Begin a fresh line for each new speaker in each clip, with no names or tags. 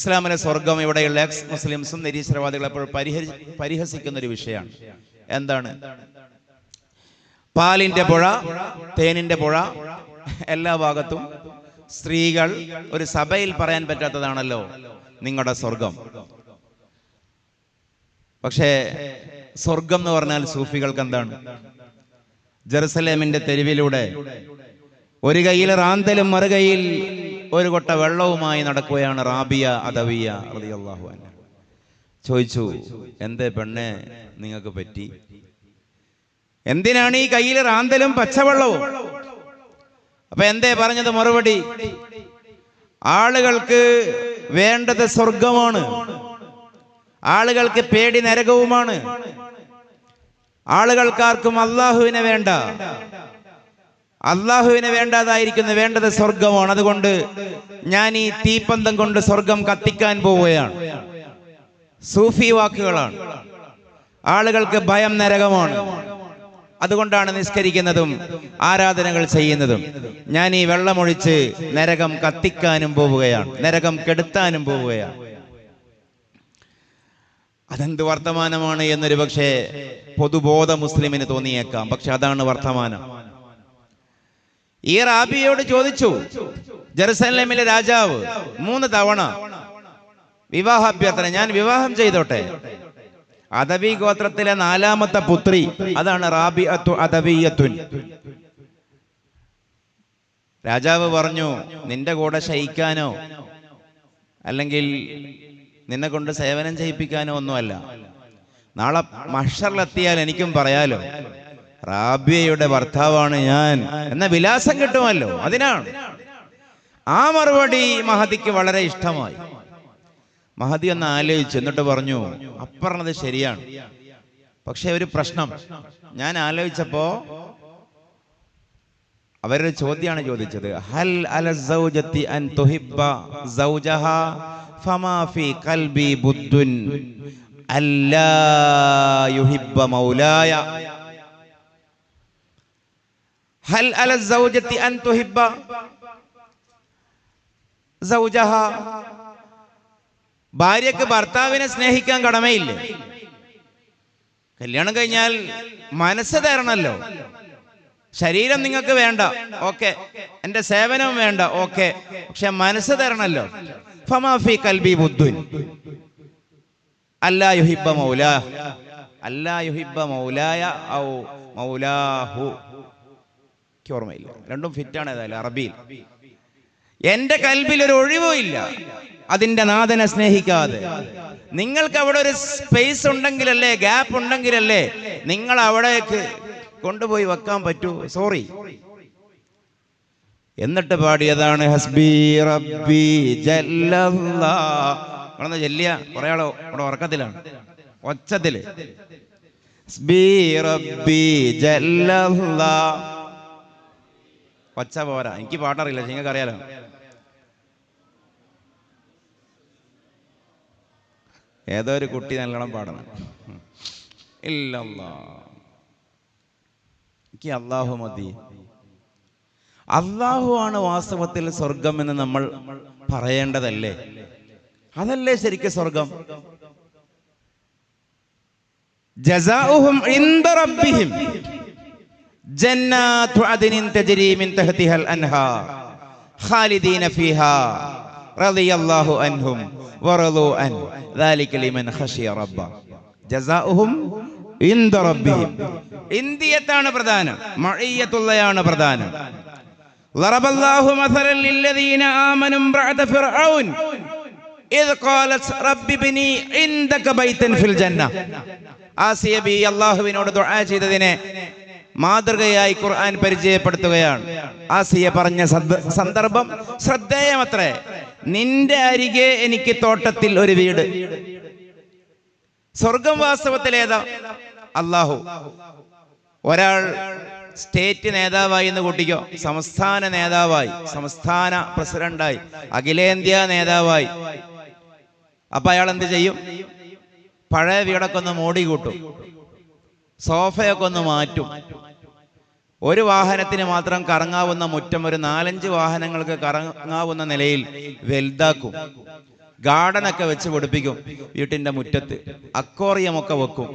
ഇസ്ലാമിലെ സ്വർഗം ഇവിടെയുള്ള എക്സ് മുസ്ലിംസും നിരീശ്വരവാദികൾ അപ്പോൾ പരിഹരി പരിഹസിക്കുന്ന ഒരു വിഷയമാണ്. എന്താണ്? പാലിന്റെ പുഴ തേനിന്റെ പുഴ എല്ലാ ഭാഗത്തും സ്ത്രീകൾ ഒരു സഭയിൽ പറയാൻ പറ്റാത്തതാണല്ലോ നിങ്ങളുടെ സ്വർഗം. പക്ഷേ സ്വർഗം എന്ന് പറഞ്ഞാൽ സൂഫികൾക്ക് എന്താണ്? ജെറുസലേമിന്റെ തെരുവിലൂടെ. ഒരു കയ്യിൽ റാന്തലും മറുകൈയിൽ ഒരു കൊട്ട വെള്ളവുമായി നടക്കുകയാണ് റാബിയ അദവിയ റളിയല്ലാഹു അൻഹ. ചോദിച്ചു എന്തേ പെണ്ണെ നിങ്ങൾക്ക് പറ്റി? എന്തിനാണ് ഈ കയ്യിൽ റാന്തലും പച്ചവെള്ളവും? അപ്പൊ എന്തേ പറഞ്ഞത് മറുപടി? ആളുകൾക്ക് വേണ്ടത് സ്വർഗമാണ് ആളുകൾക്ക് പേടി നരകവുമാണ്. ആളുകൾക്കാർക്കും അള്ളാഹുവിനെ വേണ്ട. അള്ളാഹുവിനെ വേണ്ടതായിരിക്കുന്ന വേണ്ടത് സ്വർഗമാണ്. അതുകൊണ്ട് ഞാൻ ഈ തീപ്പന്തം കൊണ്ട് സ്വർഗം കത്തിക്കാൻ പോവുകയാണ്. സൂഫി വാക്കുകളാണ്. ആളുകൾക്ക് ഭയം നരകമാണ്. അതുകൊണ്ടാണ് നിസ്കരിക്കുന്നതും ആരാധനകൾ ചെയ്യുന്നതും. ഞാൻ ഈ വെള്ളമൊഴിച്ച് നരകം കത്തിക്കാനും പോവുകയാണ്. നരകം കെടുത്താനും പോവുകയാണ്. അതെന്ത് വർത്തമാനമാണ് എന്നൊരു പക്ഷേ പൊതുബോധ മുസ്ലിമിന് തോന്നിയേക്കാം. പക്ഷെ അതാണ് വർത്തമാനം. ഈ റാബിയോട് ചോദിച്ചു ജെറുസലേമിലെ രാജാവ് മൂന്ന് തവണ വിവാഹാഭ്യർത്ഥന ഞാൻ വിവാഹം ചെയ്തോട്ടെ? അദബി ഗോത്രത്തിലെ നാലാമത്തെ പുത്രി അതാണ് റാബി അദവിയത്തുൻ രാജാവ് പറഞ്ഞു നിന്റെ കൂടെ ശയിക്കാനോ അല്ലെങ്കിൽ നിന്നെ കൊണ്ട് സേവനം ചെയ്യിപ്പിക്കാനോ ഒന്നുമല്ല. നാളെ മഷറിലെത്തിയാൽ എനിക്കും പറയാലോ. റാബിയയുടെ ഭർത്താവാണ് ഞാൻ. എന്ന വിലാസം കിട്ടുമല്ലോ അതിനാണ്. ആ മറുപടി മഹതിക്ക് വളരെ ഇഷ്ടമായി. മഹതി ഒന്ന് ആലോചിച്ചു എന്നിട്ട് പറഞ്ഞു അപ്പറഞ്ഞത് ശരിയാണ്. പക്ഷെ ഒരു പ്രശ്നം. ഞാൻ ആലോചിച്ചപ്പോ അവരുടെ ചോദ്യമാണ് ചോദിച്ചത്. ഹൽ അല സൗജത്തി അൻ തുഹിബ്ബ ഫമാ ബുദ്ദുൻ അല്ലാ യുഹിബ്ബ മൗലായ. ഹൽ അല അൻ തുഹിബ്ബ. സൗജഹ. ഭാര്യക്ക് ഭർത്താവിനെ സ്നേഹിക്കാൻ കടമയില്ലേ? കല്യാണം കഴിഞ്ഞാൽ മനസ്സ് തരണല്ലോ ശരീരം നിങ്ങൾക്ക് വേണ്ട ഓക്കെ. എന്റെ സേവനവും വേണ്ട ഓക്കെ. പക്ഷെ മനസ്സ് തരണല്ലോ ഫമാഫി കൽബി ബുദ്ധുൻ. അല്ലാ യുഹിബ്ബ മൗലാ. അല്ലാ യുഹിബ്ബ മൗലായ ഔ മൗലാഹു. എനിക്ക് ഓർമ്മയില്ല. രണ്ടും ഫിറ്റാണ് ഏതായാലും അറബിയിൽ. എന്റെ കൽബിൽ ഒരു ഒഴിവും ഇല്ല. അതിന്റെ നാഥനെ സ്നേഹിക്കാതെ. നിങ്ങൾക്ക് അവിടെ ഒരു സ്പേസ് ഉണ്ടെങ്കിലല്ലേ ഗ്യാപ്പ് ഉണ്ടെങ്കിലല്ലേ നിങ്ങൾ അവിടേക്ക് കൊണ്ടുപോയി വെക്കാൻ പറ്റൂ? സോറി എന്നിട്ട് പാടിയതാണ് ഹസ്ബി റബ്ബി ചെല്ലിയ കുറെ ആൾ ഇവിടെ ഉറക്കത്തിലാണ്. ഒച്ചത്തിൽ. ഹസ്ബി റബ്ബി ജല്ലല്ലാ. ഒച്ച പോരാ. എനിക്ക് പാട്ടറിയില്ല നിങ്ങൾക്ക് അറിയാലോ? ഏതോ ഒരു കുട്ടി നല്ലോണം പാടണം. ഇല്ലല്ലാ. എനിക്ക് അള്ളാഹു മതി. അള്ളാഹു ആണ് വാസ്തവത്തിൽ സ്വർഗം എന്ന് നമ്മൾ പറയേണ്ടതല്ലേ? അതല്ലേ ശരിക്കും സ്വർഗം ജസാഉഹും ജന്നാത്തു അദ്നിൻ തജ്രി മിൻ തഹ്തിഹൽ അൻഹാർ ഖാലിദീന ഫീഹാ റളിയല്ലാഹു അൻഹും വറളു അൻ ذلك لمن خشي ربه ജസാഉഹും ഇൻദ റബ്ബിഹിം ഇന്ദിയത്താണ് പ്രധാനം മഅയ്യത്തുള്ളയാണ് പ്രധാനം ضرب الله مثلا للذين آمنوا امرأة فرعون إذ قالت رب ابني عندك بيتا في الجنة ആസിയ ബി അള്ളാഹുവിനോട് ദുആ ചെയ്തതിനെ മാതൃകയായി ഖുർആൻ പരിചയപ്പെടുത്തുകയാണ്. ആസിയ പറഞ്ഞ സന്ദർഭം ശ്രദ്ധേയമത്രേ. നിന്റെ അരികെ എനിക്ക് തോട്ടത്തിൽ ഒരു വീട്. സ്വർഗം വാസ്തവത്തിൽ ഏതാ? അള്ളാഹു ഒരാൾ സ്റ്റേറ്റ് നേതാവായി എന്ന് കൂട്ടിക്കോ. സംസ്ഥാന നേതാവായി. സംസ്ഥാന പ്രസിഡന്റായി. അഖിലേന്ത്യാ നേതാവായി. അപ്പൊ അയാൾ എന്ത് ചെയ്യും? പഴയ വീടൊക്കെ ഒന്ന് മോടി കൂട്ടും. സോഫയൊക്കെ ഒന്ന് മാറ്റും. ഒരു വാഹനത്തിന് മാത്രം കറങ്ങാവുന്ന മുറ്റം ഒരു നാലഞ്ച് വാഹനങ്ങൾക്ക് കറങ്ങാവുന്ന നിലയിൽ വലുതാക്കും. ഗാർഡനൊക്കെ വെച്ച് പിടിപ്പിക്കും. വീട്ടിന്റെ മുറ്റത്ത് അക്വോറിയമൊക്കെ വെക്കും.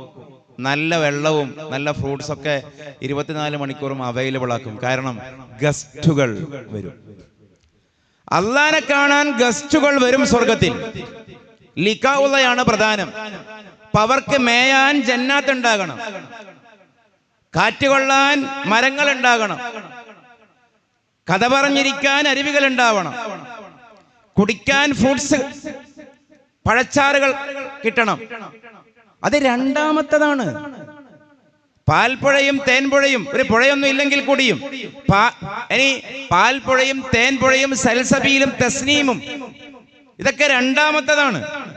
നല്ല വെള്ളവും നല്ല ഫ്രൂട്ട്സ് ഒക്കെ ഇരുപത്തിനാല് മണിക്കൂറും അവൈലബിൾ ആക്കും. കാരണം ഗസ്റ്റുകൾ വരും. അള്ളാനെ കാണാൻ ഗസ്റ്റുകൾ വരും സ്വർഗത്തിൽ ലിക്കാവുള്ളയാണ് പ്രധാനം. അപ്പൊ അവർക്ക് മേയാൻ ജന്നാത്ത് ഉണ്ടാകണം. കാറ്റ് കൊള്ളാൻ മരങ്ങൾ ഉണ്ടാകണം. കഥ പറഞ്ഞിരിക്കാൻ അരുവികൾ ഉണ്ടാവണം. കുടിക്കാൻ ഫ്രൂട്ട്സ് പഴച്ചാറുകൾ കിട്ടണം. അത് രണ്ടാമത്തതാണ്. പാൽപ്പുഴയും തേൻപുഴയും ഒരു പുഴയൊന്നും ഇല്ലെങ്കിൽ കൂടിയും. ഇനി പാൽപ്പുഴയും തേൻപുഴയും സൽസബിയിലും തസ്നീമും. ഇതൊക്കെ രണ്ടാമത്തതാണ്.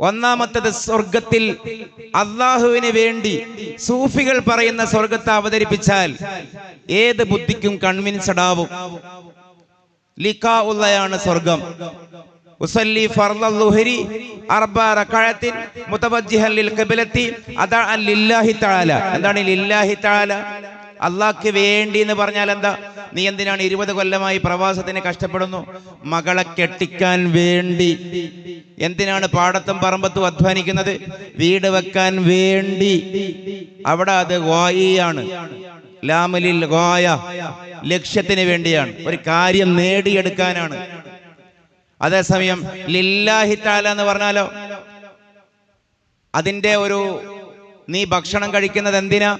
ഒന്നാമത്തത് സ്വർഗത്തിൽ അള്ളാഹുവിന് വേണ്ടി സൂഫികൾ പറയുന്ന സ്വർഗത്തെ അവതരിപ്പിച്ചാൽ ഏത് ബുദ്ധിക്കും കൺവിൻസഡ് ആവും. ലിക്കാ ഉള്ളയാണ് സ്വർഗം മുതവജ്ജിഹൻ ലിൽ ഖിബലത്തി അദഅ തആല. എന്താണ് ലില്ലാഹി തആല? അള്ളാഹ്ക്ക് വേണ്ടി എന്ന് പറഞ്ഞാൽ എന്താ? നീ എന്തിനാണ് ഇരുപത് കൊല്ലമായി പ്രവാസത്തിന് കഷ്ടപ്പെടുന്നു? മകളെ കെട്ടിക്കാൻ വേണ്ടി. എന്തിനാണ് പാടത്തും പറമ്പത്തും അധ്വാനിക്കുന്നത്? വീട് വെക്കാൻ വേണ്ടി. അവിടെ അത് ഗോയിയാണ് ലാമലിൽ ഗോയ ലക്ഷ്യത്തിന് വേണ്ടിയാണ്. ഒരു കാര്യം നേടിയെടുക്കാനാണ്. അതേസമയം ലില്ലാഹി എന്ന് പറഞ്ഞാലോ? അതിന്റെ ഒരു നീ ഭക്ഷണം കഴിക്കുന്നത് എന്തിനാ?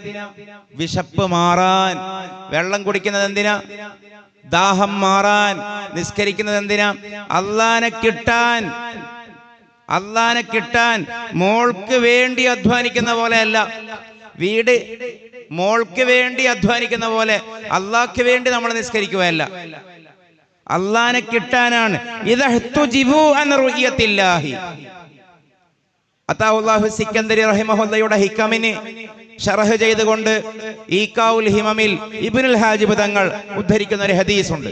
വിശപ്പ് മാറാൻ. വെള്ളം കുടിക്കുന്നത് എന്തിനാ? ദാഹം മാറാൻ. നിസ്കരിക്കുന്നത് എന്തിനാ? അള്ളാനെ കിട്ടാൻ. അള്ളാനെ കിട്ടാൻ. മോൾക്ക് വേണ്ടി അധ്വാനിക്കുന്ന പോലെയല്ല. വീട് മോൾക്ക് വേണ്ടി അധ്വാനിക്കുന്ന പോലെ അള്ളാഹ്ക്ക് വേണ്ടി നമ്മൾ നിസ്കരിക്കുകയല്ല. അള്ളാനെ കിട്ടാനാണ്. ഇതഹ്തുജിബു എന്ന റുയ്യത്തില്ലാഹി അത്താഹുല്ലാഹു സിക്കന്ദരി റഹിമഹുല്ലയുടെ ഹിക്കമിന് ഷറഹ് ചെയ്തുകൊണ്ട് ഈക്കാവുൽ ഹിമമിൽ ഇബിനുൽ ഹാജിബ് തങ്ങൾ ഉദ്ധരിക്കുന്ന ഒരു ഹദീസ് ഉണ്ട്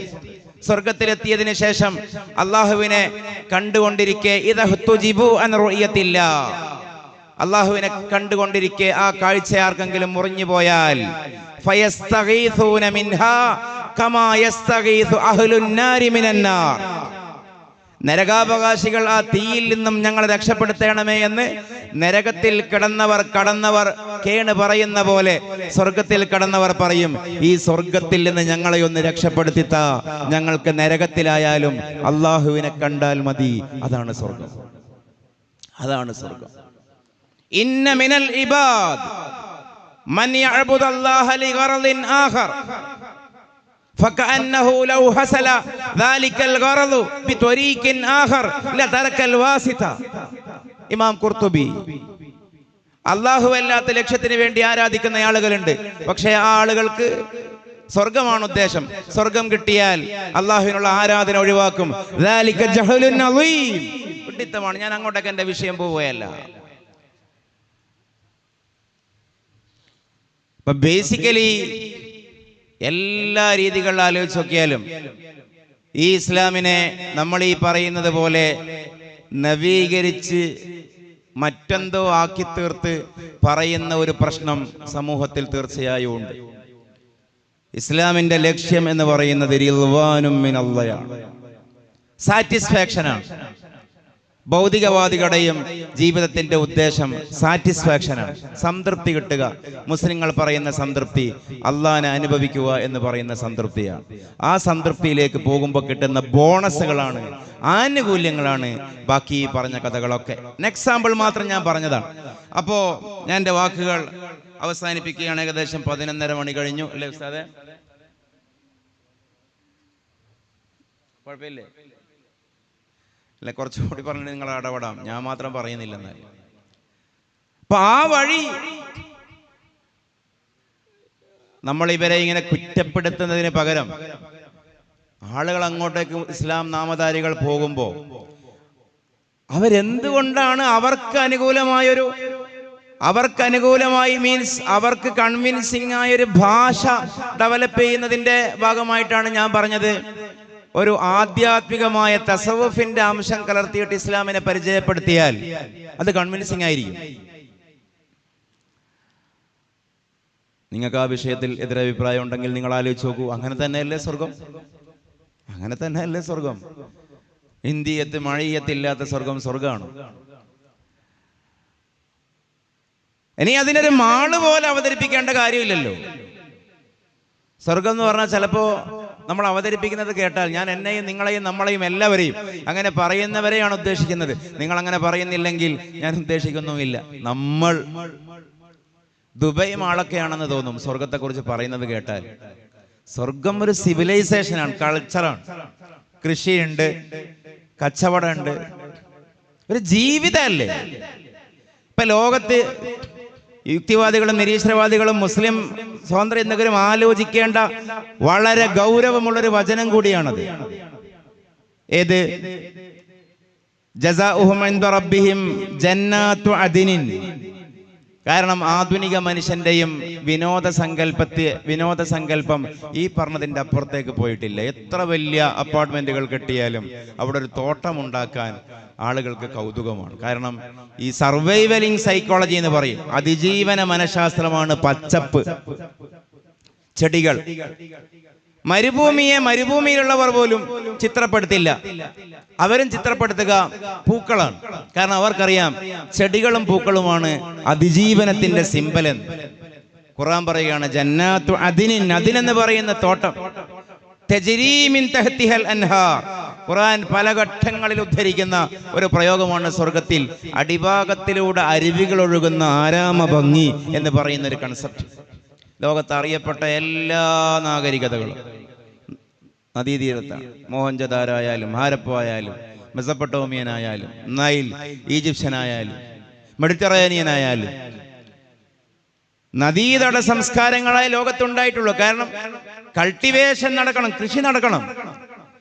സ്വർഗത്തിലെത്തിയതിനു ശേഷം അള്ളാഹുവിനെ കണ്ടുകൊണ്ടിരിക്കെ ഇതഹ്തുജിബു അൻ റുയ്യത്തില്ല അള്ളാഹുവിനെ കണ്ടുകൊണ്ടിരിക്കെ ആ കാഴ്ച ആർക്കെങ്കിലും മുറിഞ്ഞു പോയാൽ ഫയസ്തഗീഥൂന മിൻഹാ കമാ യസ്തഗീഥു അഹ്ലുന്നാരി മിനന്നാർ. നരകാവകാശികൾ ആ തീയിൽ നിന്നും ഞങ്ങളെ രക്ഷപ്പെടുത്തണമേ എന്ന് നരകത്തിൽ കിടന്നവർ കടന്നവർ കേണ് പറയുന്ന പോലെ സ്വർഗത്തിൽ കടന്നവർ പറയും ഈ സ്വർഗത്തിൽ നിന്ന് ഞങ്ങളെ ഒന്ന് രക്ഷപ്പെടുത്തിത്ത. ഞങ്ങൾക്ക് നരകത്തിലായാലും അള്ളാഹുവിനെ കണ്ടാൽ മതി. അതാണ് സ്വർഗം. അതാണ് സ്വർഗം. ഇന്ന മിനൽ ഇബാദ്. മൻ യഅബുദല്ലാഹ ലിഗറദിൻ ആഖർ. فكأنه لو حصل ذلك الغرض بطريق آخر لترك الواسطة ഇമാം കുർത്തുബി അള്ളാഹു അല്ലാത്ത ലക്ഷ്യത്തിന് വേണ്ടി ആരാധിക്കുന്ന ആളുകളുണ്ട് പക്ഷേ ആ ആളുകൾക്ക് സ്വർഗമാണ് ഉദ്ദേശം സ്വർഗം കിട്ടിയാൽ അള്ളാഹുവിനുള്ള ആരാധന ഒഴിവാക്കും ذلك جهل عظيم. വിഡ്ഢിത്തമാണ് ഞാൻ അങ്ങോട്ടൊക്കെ എന്റെ വിഷയം പോവുകയല്ല അപ്പൊ ബേസിക്കലി എല്ലാ രീതികളിൽ ആലോചിച്ച് നോക്കിയാലും ഈ ഇസ്ലാമിനെ നമ്മൾ ഈ പറയുന്നത് പോലെ നവീകരിച്ച് മറ്റെന്തോ ആക്കി തീർത്ത് പറയുന്ന ഒരു പ്രശ്നം സമൂഹത്തിൽ തീർച്ചയായും ഉണ്ട്. ഇസ്ലാമിന്റെ ലക്ഷ്യം എന്ന് പറയുന്നത് മിനല്ലയാണ്. സാറ്റിസ്ഫാക്ഷനാണ് ഭൗതികവാദികളുടെയും ജീവിതത്തിന്റെ ഉദ്ദേശം സാറ്റിസ്ഫാക്ഷനാണ് സംതൃപ്തി കിട്ടുക. മുസ്ലിങ്ങൾ പറയുന്ന സംതൃപ്തി അള്ളാഹാനെ അനുഭവിക്കുക എന്ന് പറയുന്ന സംതൃപ്തിയാണ്. ആ സംതൃപ്തിയിലേക്ക് പോകുമ്പോൾ കിട്ടുന്ന ബോണസുകളാണ് ആനുകൂല്യങ്ങളാണ് ബാക്കി ഈ പറഞ്ഞ കഥകളൊക്കെ. എക്സാമ്പിൾ മാത്രം ഞാൻ പറഞ്ഞതാണ്. അപ്പോ ഞാൻ എന്റെ വാക്കുകൾ അവസാനിപ്പിക്കുകയാണ്. ഏകദേശം പതിനൊന്നര മണി കഴിഞ്ഞു. അല്ലേ ഉസ്താദെ? കുഴപ്പമില്ലേ? അല്ലെ കുറച്ചുകൂടി പറഞ്ഞു നിങ്ങൾ ഇടപെടാം. ഞാൻ മാത്രം പറയുന്നില്ലെന്നാൽ അപ്പൊ ആ വഴി നമ്മൾ ഇവരെ ഇങ്ങനെ കുറ്റപ്പെടുത്തുന്നതിന് പകരം ആളുകൾ അങ്ങോട്ടേക്ക് ഇസ്ലാം നാമധാരികൾ പോകുമ്പോൾ അവരെന്തുകൊണ്ടാണ് അവർക്ക് അനുകൂലമായൊരു അവർക്ക് അനുകൂലമായി മീൻസ് അവർക്ക് കൺവിൻസിംഗ് ആയൊരു ഭാഷ ഡെവലപ്പ് ചെയ്യുന്നതിന്റെ ഭാഗമായിട്ടാണ് ഞാൻ പറഞ്ഞത്. ഒരു ആധ്യാത്മികമായ തസവഫിന്റെ അംശം കലർത്തിയിട്ട് ഇസ്ലാമിനെ പരിചയപ്പെടുത്തിയാൽ അത് കൺവിൻസിംഗ് ആയിരിക്കും. നിങ്ങൾക്ക് ആ വിഷയത്തിൽ എതിരഭിപ്രായം ഉണ്ടെങ്കിൽ നിങ്ങൾ ആലോചിച്ച് നോക്കൂ. അങ്ങനെ തന്നെയല്ലേ സ്വർഗം? അങ്ങനെ തന്നെയല്ലേ സ്വർഗം? ഇന്ത്യത്ത് മഴയത്തില്ലാത്ത സ്വർഗം സ്വർഗമാണ് ഇനി അതിനൊരു മാൾ പോലെ അവതരിപ്പിക്കേണ്ട കാര്യമില്ലല്ലോ. സ്വർഗം എന്ന് പറഞ്ഞാൽ ചിലപ്പോ നമ്മൾ അവതരിപ്പിക്കുന്നത് കേട്ടാൽ ഞാൻ എന്നെയും നിങ്ങളെയും നമ്മളെയും എല്ലാവരെയും അങ്ങനെ പറയുന്നവരെയാണ് ഉദ്ദേശിക്കുന്നത്. നിങ്ങൾ അങ്ങനെ പറയുന്നില്ലെങ്കിൽ ഞാൻ ഉദ്ദേശിക്കുന്നുമില്ല. നമ്മൾ ദുബൈ മാളൊക്കെയാണെന്ന് തോന്നും. സ്വർഗത്തെക്കുറിച്ച് പറയുന്നത് കേട്ടാൽ. സ്വർഗം ഒരു സിവിലൈസേഷനാണ് കൾച്ചറാണ് കൃഷിയുണ്ട് കച്ചവടമുണ്ട്. ഒരു ജീവിതമല്ലേ? ഇപ്പൊ ലോകത്ത് യുക്തിവാദികളും നിരീശ്വരവാദികളും മുസ്ലിം സ്വാതന്ത്ര്യ ചിന്തകരും ആലോചിക്കേണ്ട വളരെ ഗൗരവമുള്ളൊരു വചനം കൂടിയാണത്. ഏത്? ജസാ റബ്ബിഹിം ജന്നാത്തു അദിനിൻ. കാരണം ആധുനിക മനുഷ്യന്റെയും വിനോദസങ്കല്പത്തെ വിനോദസങ്കല്പം വിനോദ സങ്കല്പം ഈ പറഞ്ഞതിന്റെ അപ്പുറത്തേക്ക് പോയിട്ടില്ല. എത്ര വലിയ അപ്പാർട്ട്മെന്റുകൾ കെട്ടിയാലും അവിടെ ഒരു തോട്ടം ഉണ്ടാക്കാൻ ആളുകൾക്ക് കൗതുകമാണ്. കാരണം ഈ സർവൈവലിംഗ് സൈക്കോളജി എന്ന് പറയും. അതിജീവന മനഃശാസ്ത്രമാണ് പച്ചപ്പ്. ചെടികൾ. മരുഭൂമിയെ മരുഭൂമിയിലുള്ളവർ പോലും ചിത്രപ്പെടുത്തില്ല. അവരും ചിത്രപ്പെടുത്തുക പൂക്കളാണ്. കാരണം അവർക്കറിയാം ചെടികളും പൂക്കളുമാണ് അതിജീവനത്തിന്റെ സിമ്പലൻ ഖുറാൻ പറയുകയാണ് ജന്നാത്തു അതിനിൻ അതിനെന്ന് പറയുന്ന തോട്ടം. ഖുറാൻ പല ഘട്ടങ്ങളിൽ ഉദ്ധരിക്കുന്ന ഒരു പ്രയോഗമാണ് സ്വർഗത്തിൽ അടിഭാഗത്തിലൂടെ അരുവികൾ ഒഴുകുന്ന ആരാമ ഭംഗി എന്ന് പറയുന്ന ഒരു കൺസെപ്റ്റ് ലോകത്ത് അറിയപ്പെട്ട എല്ലാ നാഗരികതകളും. നദീതീരത്താണ്. മോഹൻജദാരോ ആയാലും ഹാരപ്പോ ആയാലും മെസപ്പട്ടോമിയൻ ആയാലും നൈൽ ഈജിപ്ഷ്യനായാലും മെഡിറ്ററേനിയൻ ആയാലും നദീതട സംസ്കാരങ്ങളായി ലോകത്തുണ്ടായിട്ടുള്ളൂ. കാരണം കൾട്ടിവേഷൻ നടക്കണം കൃഷി നടക്കണം.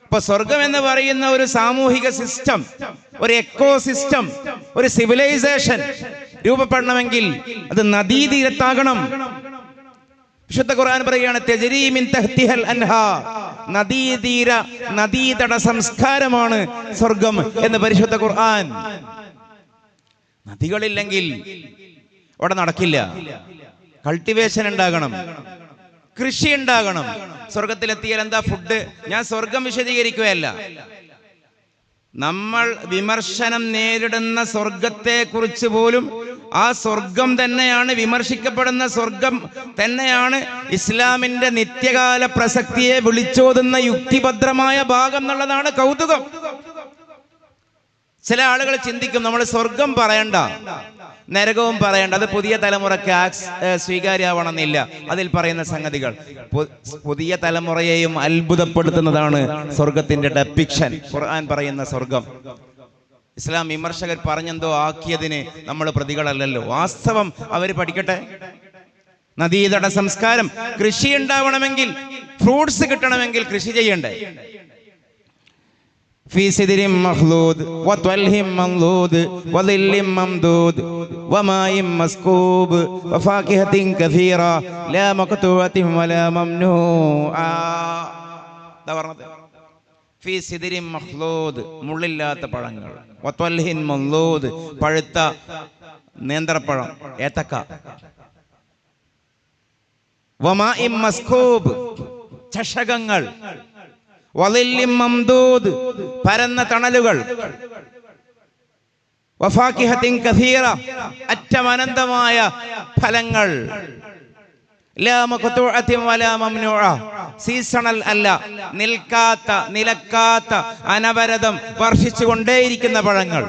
ഇപ്പൊ സ്വർഗം എന്ന് പറയുന്ന ഒരു സാമൂഹിക സിസ്റ്റം ഒരു എക്കോ സിസ്റ്റം ഒരു സിവിലൈസേഷൻ രൂപപ്പെടണമെങ്കിൽ അത് നദീതീരത്താകണം. വിശുദ്ധ ഖുർആൻ പറയുകയാണ് തെജരീമിൻ തഹ്തിഹൽ അൻഹ നദീതീര നദീതട സംസ്കാരമാണ് സ്വർഗം എന്ന് പരിശുദ്ധ ഖുർആൻ. നദികളില്ലെങ്കിൽ അവിടെ നടക്കില്ല. കൾട്ടിവേഷൻ ഉണ്ടാകണം. കൃഷി ഉണ്ടാകണം. സ്വർഗത്തിലെത്തിയാൽ എന്താ ഫുഡ് ഞാൻ സ്വർഗം വിശദീകരിക്കുകയല്ല. നമ്മൾ വിമർശനം നേരിടുന്ന സ്വർഗത്തെ കുറിച്ച് പോലും ആ സ്വർഗം തന്നെയാണ് വിമർശിക്കപ്പെടുന്ന സ്വർഗം തന്നെയാണ് ഇസ്ലാമിന്റെ നിത്യകാല പ്രസക്തിയെ വിളിച്ചോതുന്ന യുക്തിഭദ്രമായ ഭാഗം എന്നുള്ളതാണ് കൗതുകം. ചില ആളുകൾ ചിന്തിക്കും നമ്മൾ സ്വർഗം പറയണ്ട നരകവും പറയണ്ട അത് പുതിയ തലമുറയ്ക്ക് സ്വീകാര്യമാവണമെന്നില്ല. അതിൽ പറയുന്ന സംഗതികൾ പുതിയ തലമുറയെയും അത്ഭുതപ്പെടുത്തുന്നതാണ് സ്വർഗത്തിന്റെ ഡെപ്പിക്ഷൻ ഖുർആൻ പറയുന്ന സ്വർഗം. ഇസ്ലാം വിമർശകർ പറഞ്ഞെന്തോ ആക്കിയതിന് നമ്മൾ പ്രതികളല്ലല്ലോ വാസ്തവം അവർ പഠിക്കട്ടെ നദീതട സംസ്കാരം കൃഷി ഉണ്ടാവണമെങ്കിൽ ഫ്രൂട്ട്സ് കിട്ടണമെങ്കിൽ കൃഷി ചെയ്യണ്ടേ في سدر مخلود وطلح منضود وظل ممدود وماء مسكوب وفاكهة كثيرة لا مقطوعة ولا ممنوعة ദാ പറഞ്ഞത്. ഫീ മുള്ളില്ലാത്ത പഴങ്ങൾ. പഴുത്ത നേന്ത്രപ്പഴം ഏത്തക്ക. വമാഇം മസ്കൂബ് ചഷകങ്ങൾ. വളില്ലിം മംദൂദ് പരന്ന തണലുകൾ. കഥീറ അറ്റമനന്തമായ ഫലങ്ങൾ. വലാ സീസണൽ അല്ല. നിൽക്കാത്ത നിലക്കാത്ത അനവരതം വർഷിച്ചുകൊണ്ടേയിരിക്കുന്ന പഴങ്ങൾ.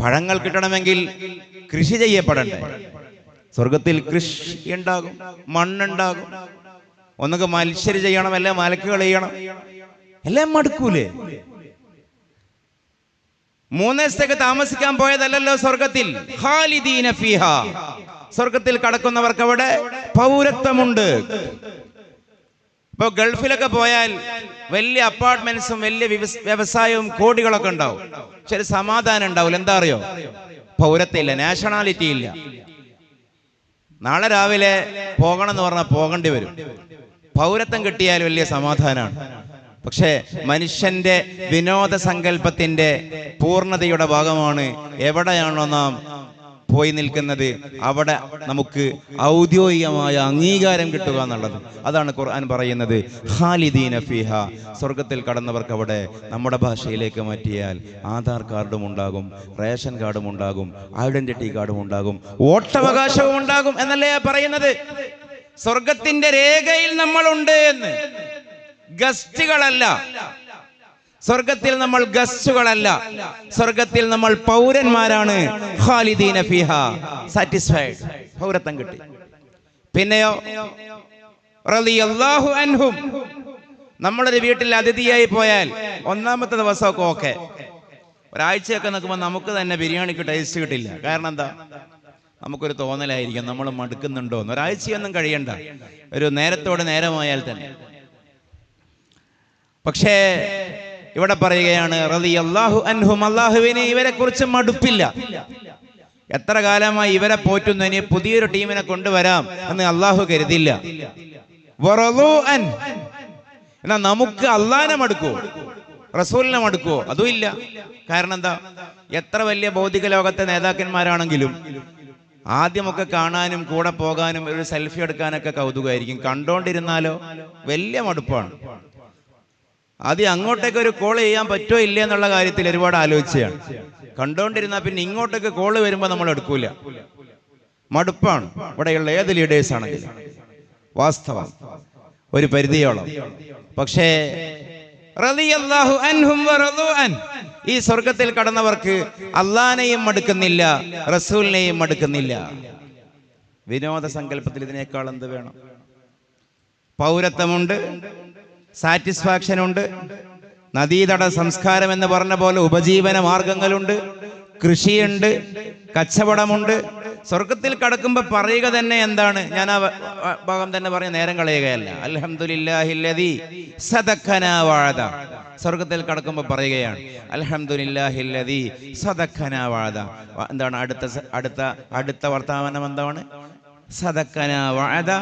പഴങ്ങൾ കിട്ടണമെങ്കിൽ കൃഷി ചെയ്യപ്പെടണ്ടേ? സ്വർഗത്തിൽ കൃഷി ഉണ്ടാകും മണ്ണുണ്ടാകും. ഒന്നൊക്കെ മത്സരി ചെയ്യണം അല്ലെ മലക്കുകൾ ചെയ്യണം. എല്ലാം മടുക്കൂലേ? മൂന്ന് ദിവസത്തേക്ക് താമസിക്കാൻ പോയതല്ലല്ലോ സ്വർഗത്തിൽ ഖാലിദീന ഫീഹ. സ്വർഗത്തിൽ കടക്കുന്നവർക്ക് അവിടെ പൗരത്വമുണ്ട്. ഇപ്പൊ ഗൾഫിലൊക്കെ പോയാൽ വലിയ അപ്പാർട്ട്മെന്റ്സും വലിയ വ്യവസായവും കോടികളൊക്കെ ഉണ്ടാവും. ഒരു സമാധാനം ഉണ്ടാവില്ല. എന്താ അറിയോ? പൗരത്വമില്ല നാഷണാലിറ്റി ഇല്ല. നാളെ രാവിലെ പോകണം എന്ന് പറഞ്ഞാൽ പോകേണ്ടി വരും. പൗരത്വം കിട്ടിയാൽ വലിയ സമാധാനമാണ് പക്ഷേ മനുഷ്യന്റെ വിനോദ സങ്കല്പത്തിന്റെ പൂർണതയുടെ ഭാഗമാണ് എവിടെയാണോ നാം പോയി നിൽക്കുന്നത് അവിടെ നമുക്ക് ഔദ്യോഗികമായ അംഗീകാരം കിട്ടുക എന്നുള്ളത്. അതാണ് ഖുർആൻ പറയുന്നത്. ഹാലിദീന ഫിഹ. സ്വർഗത്തിൽ കടന്നവർക്ക് അവിടെ നമ്മുടെ ഭാഷയിലേക്ക് മാറ്റിയാൽ ആധാർ കാർഡും ഉണ്ടാകും റേഷൻ കാർഡും ഉണ്ടാകും ഐഡന്റിറ്റി കാർഡും ഉണ്ടാകും വോട്ടവകാശവും ഉണ്ടാകും എന്നല്ലേ പറയുന്നത്? സ്വർഗത്തിന്റെ രേഖയിൽ നമ്മളുണ്ട് എന്ന്. ഗസ്റ്റുകളല്ല. സ്വർഗത്തിൽ നമ്മൾ ഗസ്റ്റുകളല്ല. സ്വർഗത്തിൽ നമ്മൾ പൗരന്മാരാണ്. ഖാലിദീന ഫിഹ. സാറ്റിസ്ഫൈഡ് പൗരത്വം കിട്ടി. പിന്നെയോ? അൻഹും. നമ്മളൊരു വീട്ടിൽ അതിഥിയായി പോയാൽ ഒന്നാമത്തെ ദിവസമൊക്കെ ഓക്കെ. ഒരാഴ്ചയൊക്കെ നിൽക്കുമ്പോൾ നമുക്ക് തന്നെ ബിരിയാണിക്ക് ടേസ്റ്റ് കിട്ടില്ല. കാരണം എന്താ? നമുക്കൊരു തോന്നലായിരിക്കും. നമ്മൾ മടുക്കുന്നുണ്ടോ എന്ന്. ഒരാഴ്ചയൊന്നും കഴിയണ്ട. ഒരു നേരത്തോടെ നേരമായാൽ തന്നെ. പക്ഷേ ഇവിടെ പറയുകയാണ് അള്ളാഹുവിനെ ഇവരെ കുറിച്ച് മടുപ്പില്ല. എത്ര കാലമായി ഇവരെ പോറ്റുന്നു ഇനി പുതിയൊരു ടീമിനെ കൊണ്ടുവരാം എന്ന് അള്ളാഹു കരുതില്ല. എന്നാ നമുക്ക് അള്ളാനെ മടുക്കുവോ? റസൂലിനെ മടുക്കുവോ? അതുമില്ല കാരണം എന്താ? എത്ര വലിയ ഭൗതിക ലോകത്തെ നേതാക്കന്മാരാണെങ്കിലും ആദ്യമൊക്കെ കാണാനും കൂടെ പോകാനും ഒരു സെൽഫി എടുക്കാനൊക്കെ കൗതുകമായിരിക്കും. കണ്ടോണ്ടിരുന്നാലോ? വലിയ മടുപ്പാണ്. ആദ്യം അങ്ങോട്ടേക്ക് ഒരു കോൾ ചെയ്യാൻ പറ്റോ ഇല്ല എന്നുള്ള കാര്യത്തിൽ ഒരുപാട് ആലോചിച്ചാണ് കണ്ടുകൊണ്ടിരുന്നാൽ പിന്നെ ഇങ്ങോട്ടേക്ക് കോൾ വരുമ്പോൾ നമ്മൾ എടുക്കൂല. മടുപ്പാണ്. ഇവിടെയുള്ള ഏത് ലീഡേഴ്സ് ആണെങ്കിലും. വാസ്തവം. ഒരു പരിധിയോളം. പക്ഷേ ഈ സ്വർഗത്തിൽ കടന്നവർക്ക് അള്ളാനെയും മടുക്കുന്നില്ല റസൂലിനെയും മടുക്കുന്നില്ല. വിനോദ സങ്കല്പത്തിൽ ഇതിനേക്കാൾ എന്ത് വേണം? പൗരത്വമുണ്ട്. സാറ്റിസ്ഫാക്ഷൻ ഉണ്ട് നദീതട സംസ്കാരം എന്ന് പറഞ്ഞ പോലെ ഉപജീവന മാർഗങ്ങളുണ്ട്. കൃഷിയുണ്ട്. കച്ചവടമുണ്ട്. സ്വർഗത്തിൽ കടക്കുമ്പോൾ പറയുക തന്നെ എന്താണ്? ഞാൻ ആ ഭാഗം തന്നെ പറഞ്ഞ നേരം കളയുകയല്ല. അലഹമുല്ലാഹില്ലതി സദക്കനാവാഴത വാഴത സ്വർഗത്തിൽ കടക്കുമ്പോൾ പറയുകയാണ്. അലഹമുല്ലാഹില്ലതി സദക്കനാവാഴത എന്താണ് അടുത്ത അടുത്ത അടുത്ത വർത്തമാനം എന്താണ്? സദക്കനാവാഴത വാഴത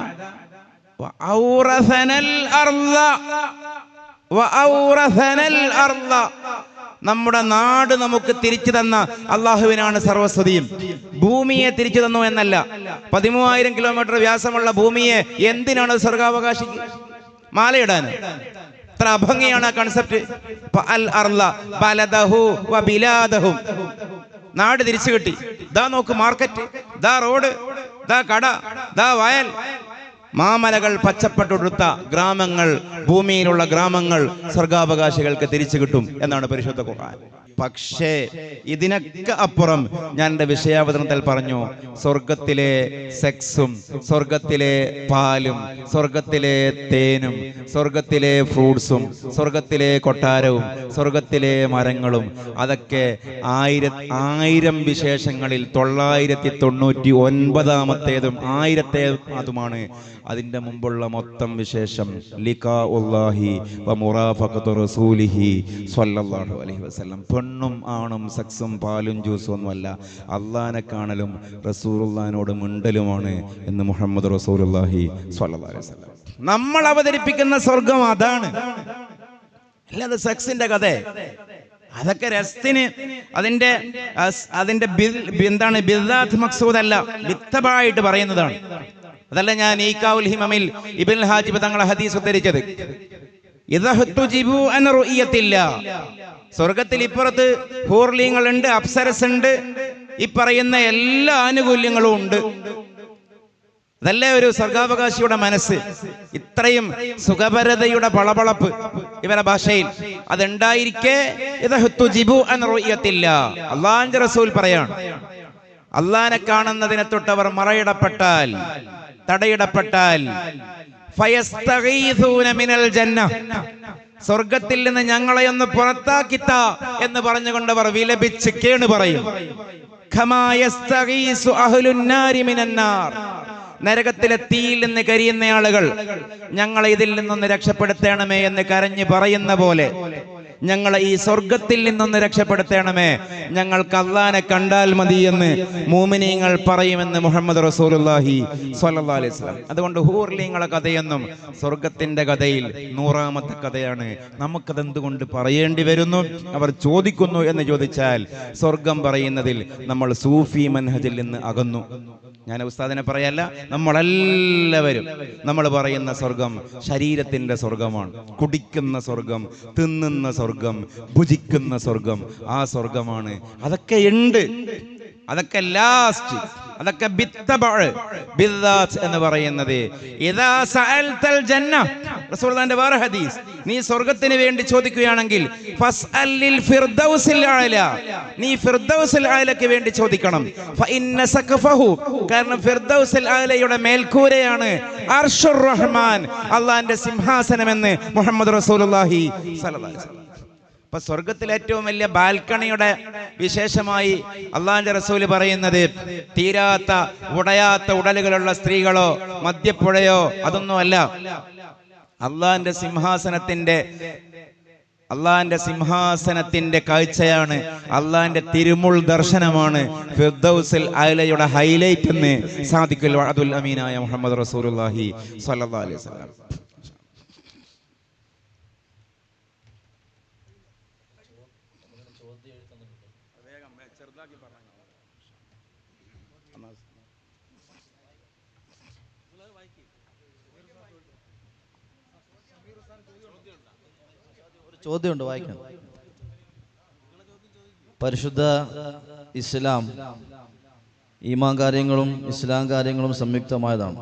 നമ്മുടെ നാട് നമുക്ക് തിരിച്ചു തന്ന അള്ളാഹുവിനാണ് സർവസ്വതിയും. ഭൂമിയെ തിരിച്ചു തന്നു എന്നല്ല. പതിമൂവായിരം കിലോമീറ്റർ വ്യാസമുള്ള ഭൂമിയെ എന്തിനാണ് സ്വർഗാവകാശി മാലയിടാൻ? എത്ര അഭംഗിയാണ് ആ കൺസെപ്റ്റ് നാട് തിരിച്ചു കിട്ടി. ദാ നോക്ക് മാർക്കറ്റ് ദാ റോഡ് ദാ കട. ദാ വയൽ. മാമലകൾ പച്ചപ്പെട്ടൊടുത്ത ഗ്രാമങ്ങൾ ഭൂമിയിലുള്ള ഗ്രാമങ്ങൾ സ്വർഗാവകാശികൾക്ക് തിരിച്ചു കിട്ടും എന്നാണ് പരിശുദ്ധ ഖുർആൻ. പക്ഷേ ഇതിനൊക്കെ അപ്പുറം ഞാൻ എന്റെ വിഷയാവതരണത്തിൽ പറഞ്ഞു സ്വർഗത്തിലെ സെക്സും സ്വർഗത്തിലെ പാലും സ്വർഗത്തിലെ തേനും സ്വർഗത്തിലെ ഫ്രൂട്ട്സും സ്വർഗത്തിലെ കൊട്ടാരവും സ്വർഗത്തിലെ മരങ്ങളും അതൊക്കെ ആയിര ആയിരം വിശേഷങ്ങളിൽ തൊള്ളായിരത്തി തൊണ്ണൂറ്റി ഒൻപതാമത്തേതും ആയിരത്തെ അതുമാണ് അതിന്റെ മുമ്പുള്ള മൊത്തം വിശേഷം ലിഖാ ഉള്ളാഹി റസൂലിഹി സ്വല്ലല്ലാഹു അലൈഹി വസല്ലം. പെണ്ണും ആണും സെക്സും പാലും ജ്യൂസും ഒന്നുമല്ല. അള്ളാനെ കാണലും റസൂറുല്ലാനോട് മിണ്ടലുമാണ് എന്ന് മുഹമ്മദ് വസല്ലം. നമ്മൾ അവതരിപ്പിക്കുന്ന സ്വർഗം അതാണ്. അല്ലാതെ സെക്സിന്റെ കഥ. അതൊക്കെ രസത്തിന് അതിന്റെ അതിന്റെ എന്താണ് ബിദ്ദാത്ത് മക്സൂദ് അല്ല പറയുന്നതാണ്. അതല്ല ഞാൻ ഈക്കാവുൽ ഹിമമിൽ ഇബിൻ ഹാജിബ് തങ്ങളെ ഹദീസ് ഉദ്ധരിച്ചത്. സ്വർഗത്തിൽ ഇപ്പുറത്ത് ഹൂർലിങ്ങളുണ്ട് അപ്സരസ് ഉണ്ട് ഈ പറയുന്ന എല്ലാ ആനുകൂല്യങ്ങളും ഉണ്ട്. അതല്ലേ ഒരു സ്വർഗാവകാശിയുടെ മനസ്സ്? ഇത്രയും സുഖപരതയുടെ പളപളപ്പ് ഇവരുടെ ഭാഷയിൽ. അതുണ്ടായിരിക്കെ അള്ളാന്റെ റസൂൽ പറയാണ് അള്ളാനെ കാണുന്നതിനെ തൊട്ടവർ മറയിടപ്പെട്ടാൽ തടയിടപ്പെട്ടാൽ മിനൽ ജന്ന. സ്വർഗത്തിൽ നിന്ന് ഞങ്ങളെ ഒന്ന് പുറത്താക്കിത്ത എന്ന് പറഞ്ഞുകൊണ്ട് അവർ വിലപിച്ച് കേണ് പറയും. നരകത്തിലെ തീയിൽ നിന്ന് കരിയുന്ന ആളുകൾ ഞങ്ങളെ ഇതിൽ നിന്നൊന്ന് രക്ഷപ്പെടുത്തണമേ എന്ന് കരഞ്ഞു പറയുന്ന പോലെ ഞങ്ങളെ ഈ സ്വർഗത്തിൽ നിന്നൊന്ന് രക്ഷപ്പെടുത്തണമേ. ഞങ്ങൾ അള്ളാനെ കണ്ടാൽ മതി എന്ന് മൂമിനീങ്ങൾ പറയുമെന്ന് മുഹമ്മദ് റസൂലുള്ളാഹി സ്വല്ലല്ലാഹി അലൈഹി വസല്ലം. അതുകൊണ്ട് ഹൂർലീങ്ങളെ കഥയെന്നും സ്വർഗത്തിന്റെ കഥയിൽ നൂറാമത്തെ കഥയാണ്. നമുക്കത് എന്തുകൊണ്ട് പറയേണ്ടി വരുന്നു? അവർ ചോദിക്കുന്നു എന്ന് ചോദിച്ചാൽ സ്വർഗം പറയുന്നതിൽ നമ്മൾ സൂഫി മൻഹജിൽ നിന്ന് അകന്നു. ഞാൻ ഉസ്താദിനെ പറയല്ല നമ്മളെല്ലാവരും നമ്മൾ പറയുന്ന സ്വർഗം ശരീരത്തിന്റെ സ്വർഗമാണ്. കുടിക്കുന്ന സ്വർഗം തിന്നുന്ന സ്വർഗം ഭുജിക്കുന്ന സ്വർഗം ആ സ്വർഗമാണ്. അതൊക്കെ ഉണ്ട്. അതൊക്കെ ലാസ്റ്റ് അതൊക്കെ എന്ന് പറയുന്നത്. വേറെ ഹദീസ്. നീ സ്വർഗത്തിന് വേണ്ടി ചോദിക്കുകയാണെങ്കിൽ നീ ഫിർദൗസിൽ അഅലക്ക് വേണ്ടി ചോദിക്കണം. കാരണം മേൽക്കൂരയാണ് അർഷുർ റഹ്മാൻ അള്ളാന്റെ സിംഹാസനം എന്ന് മുഹമ്മദ് റസൂലുള്ളാഹി അപ്പൊ സ്വർഗത്തിൽ ഏറ്റവും വലിയ ബാൽക്കണിയുടെ വിശേഷമായി അള്ളാഹിന്റെ റസൂൽ പറയുന്നത് തീരാത്ത ഉടയാത്ത ഉടലുകളുള്ള സ്ത്രീകളോ മദ്യപ്പുഴയോ അതൊന്നും അല്ല. അള്ളാഹിന്റെ സിംഹാസനത്തിന്റെ അള്ളാന്റെ സിംഹാസനത്തിന്റെ കാഴ്ചയാണ് അള്ളാന്റെ തിരുമുൾ ദർശനമാണ് ഫിർദൗസിൽ അയലയുടെ ഹൈലൈറ്റ് എന്ന് സാദിഖുൽ അബ്ദുൽ അമീനായ മുഹമ്മദ് റസൂലുള്ളാഹി സ്വല്ലല്ലാഹി അലൈഹി വസല്ലം.
ചോദ്യമുണ്ട് വായിക്കണം. പരിശുദ്ധ ഇസ്ലാം ഈമാൻ കാര്യങ്ങളും ഇസ്ലാം കാര്യങ്ങളും സംയുക്തമായതാണ്.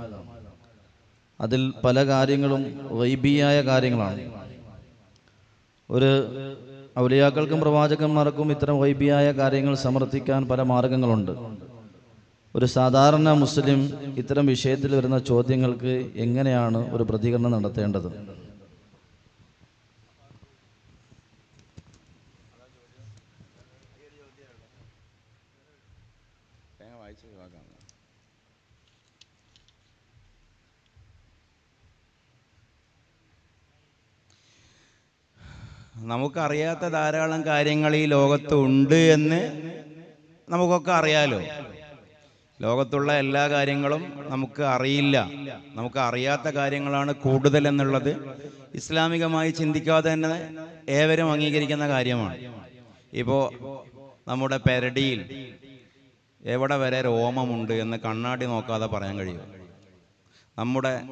അതിൽ പല കാര്യങ്ങളും വൈബിയായ കാര്യങ്ങളാണ്. ഒരു ഔലിയാക്കൾക്കും പ്രവാചകന്മാർക്കും ഇത്തരം വൈബിയായ കാര്യങ്ങൾ സമർത്ഥിക്കാൻ പല മാർഗങ്ങളുണ്ട്. ഒരു സാധാരണ മുസ്ലിം ഇത്തരം വിഷയത്തിൽ വരുന്ന ചോദ്യങ്ങൾക്ക് എങ്ങനെയാണ് ഒരു പ്രതികരണം നടത്തേണ്ടത്?
നമുക്കറിയാത്ത ധാരാളം കാര്യങ്ങൾ ഈ ലോകത്ത് ഉണ്ട് എന്ന് നമുക്കൊക്കെ അറിയാലോ. ലോകത്തുള്ള എല്ലാ കാര്യങ്ങളും നമുക്ക് അറിയില്ല. നമുക്ക് അറിയാത്ത കാര്യങ്ങളാണ് കൂടുതൽ എന്നുള്ളത് ഇസ്ലാമികമായി ചിന്തിക്കാതെ തന്നെ ഏവരും അംഗീകരിക്കുന്ന കാര്യമാണ്. ഇപ്പോൾ നമ്മുടെ പെരടിയിൽ എവിടെ വരെ രോമമുണ്ട് എന്ന് കണ്ണാടി നോക്കാതെ പറയാൻ കഴിയും. നമ്മുടെ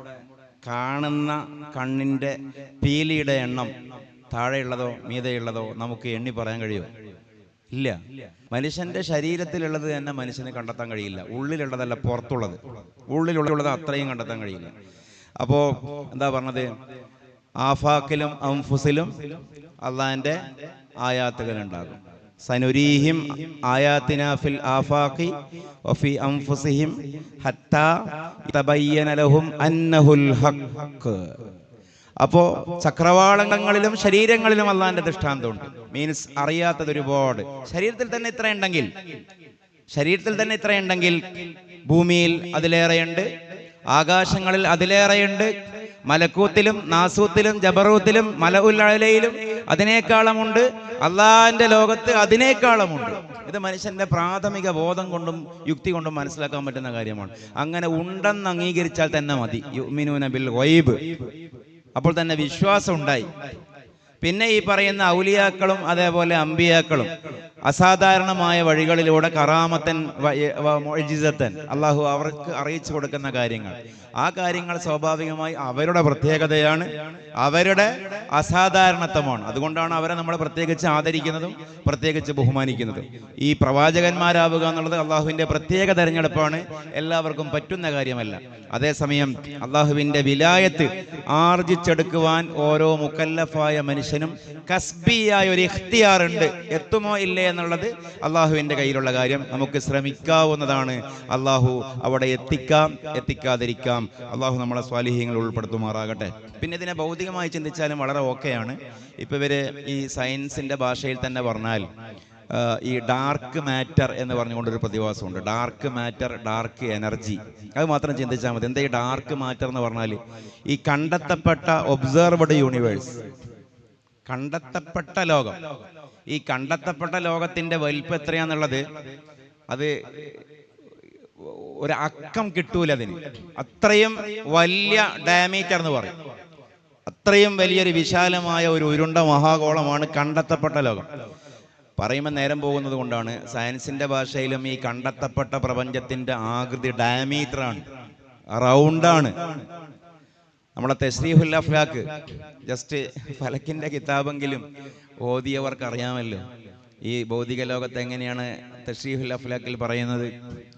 കാണുന്ന കണ്ണിന്റെ പീലിയുടെ എണ്ണം താഴെയുള്ളതോ മീതെയുള്ളതോ നമുക്ക് എണ്ണി പറയാൻ കഴിയുമോ ഇല്ല. മനുഷ്യന്റെ ശരീരത്തിലുള്ളത് തന്നെ മനുഷ്യന് കണ്ടെത്താൻ കഴിയില്ല. ഉള്ളിലുള്ളതല്ല പുറത്തുള്ളത്. ഉള്ളിലുള്ളത് അത്രയും കണ്ടെത്താൻ കഴിയില്ല. അപ്പോ എന്താ പറഞ്ഞത്? ആഫാക്കിലും അംഫുസിലും അള്ളാന്റെ ആയാത്തുകൾ ഉണ്ടാകും സനുരീഹിം ആയാത്തിന ഫിൽ ആഫാഖി വഫി അൻഫുസിഹിം ഹത്താ തബയ്യന ലഹും അന്നഹുൽ ഹഖ്. അപ്പോ ചക്രവാളങ്ങളിലും ശരീരങ്ങളിലും അള്ളാന്റെ ദൃഷ്ടാന്തമുണ്ട്. മീൻസ് അറിയാത്തത് ഒരുപാട്. ശരീരത്തിൽ തന്നെ ഇത്രയുണ്ടെങ്കിൽ ശരീരത്തിൽ തന്നെ ഇത്രയുണ്ടെങ്കിൽ ഭൂമിയിൽ അതിലേറെയുണ്ട് ആകാശങ്ങളിൽ അതിലേറെയുണ്ട് മലക്കൂത്തിലും നാസൂത്തിലും ജബറൂത്തിലും മല ഉല്ലയിലും അതിനേക്കാളമുണ്ട് അള്ളാഹിന്റെ ലോകത്ത് അതിനേക്കാളമുണ്ട്. ഇത് മനുഷ്യന്റെ പ്രാഥമിക ബോധം കൊണ്ടും യുക്തി കൊണ്ടും മനസ്സിലാക്കാൻ പറ്റുന്ന കാര്യമാണ്. അങ്ങനെ ഉണ്ടെന്ന് അംഗീകരിച്ചാൽ തന്നെ മതി. യുമിനൂന ബിൽ ഗൈബ്. അപ്പോൾ തന്നെ വിശ്വാസം ഉണ്ടായി. പിന്നെ ഈ പറയുന്ന ഔലിയാക്കളും അതേപോലെ അമ്പിയാക്കളും അസാധാരണമായ വഴികളിലൂടെ കറാമത്തൻ മുഅ്ജിസത്തൻ അള്ളാഹു അവർക്ക് അറിയിച്ചു കൊടുക്കുന്ന കാര്യങ്ങൾ. ആ കാര്യങ്ങൾ സ്വാഭാവികമായി അവരുടെ പ്രത്യേകതയാണ് അവരുടെ അസാധാരണത്വമാണ്. അതുകൊണ്ടാണ് അവരെ നമ്മൾ പ്രത്യേകിച്ച് ആദരിക്കുന്നതും പ്രത്യേകിച്ച് ബഹുമാനിക്കുന്നതും. ഈ പ്രവാചകന്മാരാവുക എന്നുള്ളത് അള്ളാഹുവിന്റെ പ്രത്യേക തെരഞ്ഞെടുപ്പാണ്. എല്ലാവർക്കും പറ്റുന്ന കാര്യമല്ല. അതേസമയം അള്ളാഹുവിന്റെ വിലായത്ത് ആർജിച്ചെടുക്കുവാൻ ഓരോ മുക്കല്ലഫായ മനുഷ്യനും കസ്ബിയായ ഒരു ഇഖ്തിയാർ ഉണ്ട് എത്തുമോ ഇല്ലേ എന്നുള്ളത് അള്ളാഹുവിന്റെ കയ്യിലുള്ള കാര്യം. നമുക്ക് ശ്രമിക്കാവുന്നതാണ്. അള്ളാഹു അവിടെ എത്തിക്കാം എത്തിക്കാതിരിക്കാം. അള്ളാഹു നമ്മളെ സ്വാലിഹ്യങ്ങൾ ഉൾപ്പെടുത്തുമാറാകട്ടെ. പിന്നെ ഇതിനെ ഭൗതികമായി ചിന്തിച്ചാലും വളരെ ഓക്കെയാണ്. ഇപ്പൊ ഇവർ ഈ സയൻസിന്റെ ഭാഷയിൽ തന്നെ പറഞ്ഞാൽ ഈ ഡാർക്ക് മാറ്റർ എന്ന് പറഞ്ഞുകൊണ്ടൊരു പ്രതിഭാസമുണ്ട്. Dark matter dark energy. അത് മാത്രം ചിന്തിച്ചാൽ മതി. എന്താ ഈ ഡാർക്ക് മാറ്റർ എന്ന് പറഞ്ഞാൽ ഈ കണ്ടെത്തപ്പെട്ട ഒബ്സർവ്ഡ് യൂണിവേഴ്സ്. കണ്ടെത്തപ്പെട്ട ലോകം. ഈ കണ്ടെത്തപ്പെട്ട ലോകത്തിന്റെ വലിപ്പം എത്രയാന്നുള്ളത് അത് ഒരു അക്കം കിട്ടൂല അതിന്. അത്രയും വലിയ ഡയമീറ്റർ എന്ന് പറയും. അത്രയും വലിയൊരു വിശാലമായ ഒരു ഉരുണ്ട മഹാഗോളമാണ് കണ്ടെത്തപ്പെട്ട ലോകം. പറയുമ്പോൾ നേരം പോകുന്നത് കൊണ്ടാണ് സയൻസിന്റെ ഭാഷയിലും ഈ കണ്ടെത്തപ്പെട്ട പ്രപഞ്ചത്തിന്റെ ആകൃതി ഡയമീറ്റർ ആണ്. റൗണ്ടാണ് നമ്മളെ തെസ്രീഹുൽ അഫ്ലാക്ക് ജസ്റ്റ് ഫലക്കിന്റെ കിതാബെങ്കിലും ഓതിയവർക്ക് അറിയാമല്ലോ. ഈ ഭൗതിക ലോകത്ത് എങ്ങനെയാണ് തഷ്രീഹുൽ അഫ്ലാക്കിൽ പറയുന്നത്?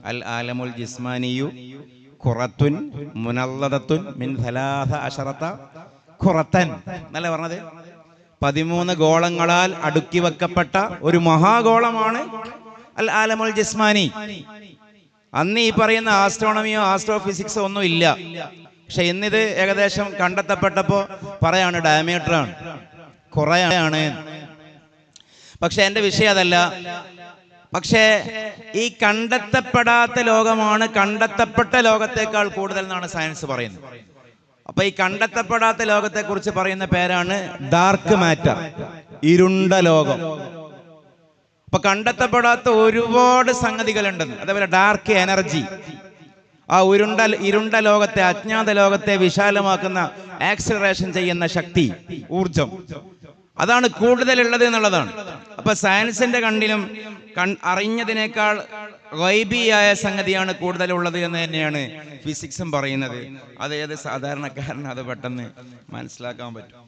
അൽ ആലമുൽ ജിസ്മാനിയു ഖുറത്തുൻ മുനല്ലദത്തുൻ മിൻ ഥലാഥ അശറത്ത ഖുറത്തൻ. എന്നല്ലേ പറഞ്ഞത്? പതിമൂന്ന് ഗോളങ്ങളാൽ അടുക്കി വെക്കപ്പെട്ട ഒരു മഹാഗോളമാണ് അൽ ആലമുൽ ജിസ്മാനി. അന്ന് ഈ പറയുന്ന ആസ്ട്രോണമിയോ ആസ്ട്രോഫിസിക്സോ ഒന്നും ഇല്ല. പക്ഷെ ഇന്നിത് ഏകദേശം കണ്ടെത്തപ്പെട്ടപ്പോ പറയാണ് ഡയമീറ്റർ ആണ്. കുറയാണ് പക്ഷെ എന്റെ വിഷയം അതല്ല. പക്ഷേ ഈ കണ്ടെത്തപ്പെടാത്ത ലോകമാണ് കണ്ടെത്തപ്പെട്ട ലോകത്തേക്കാൾ കൂടുതൽ എന്നാണ് സയൻസ് പറയുന്നത്. അപ്പൊ ഈ കണ്ടെത്തപ്പെടാത്ത ലോകത്തെ കുറിച്ച് പറയുന്ന പേരാണ് ഡാർക്ക് മാറ്റർ ഇരുണ്ട ലോകം. അപ്പൊ കണ്ടെത്തപ്പെടാത്ത ഒരുപാട് സംഗതികളുണ്ടെന്ന്. അതേപോലെ ഡാർക്ക് എനർജി ആ ഉരുണ്ട ഇരുണ്ട ലോകത്തെ അജ്ഞാത ലോകത്തെ വിശാലമാക്കുന്ന ആക്സിലറേഷൻ ചെയ്യുന്ന ശക്തി ഊർജം അതാണ് കൂടുതലുള്ളത് എന്നുള്ളതാണ്. അപ്പൊ സയൻസിന്റെ കണ്ണിലും കൺ അറിഞ്ഞതിനേക്കാൾ വൈബിയായ സംഗതിയാണ് കൂടുതലുള്ളത് എന്ന് തന്നെയാണ് ഫിസിക്സും പറയുന്നത്. അത് ഏത് സാധാരണക്കാരന് അത് പെട്ടെന്ന് മനസ്സിലാക്കാൻ പറ്റും.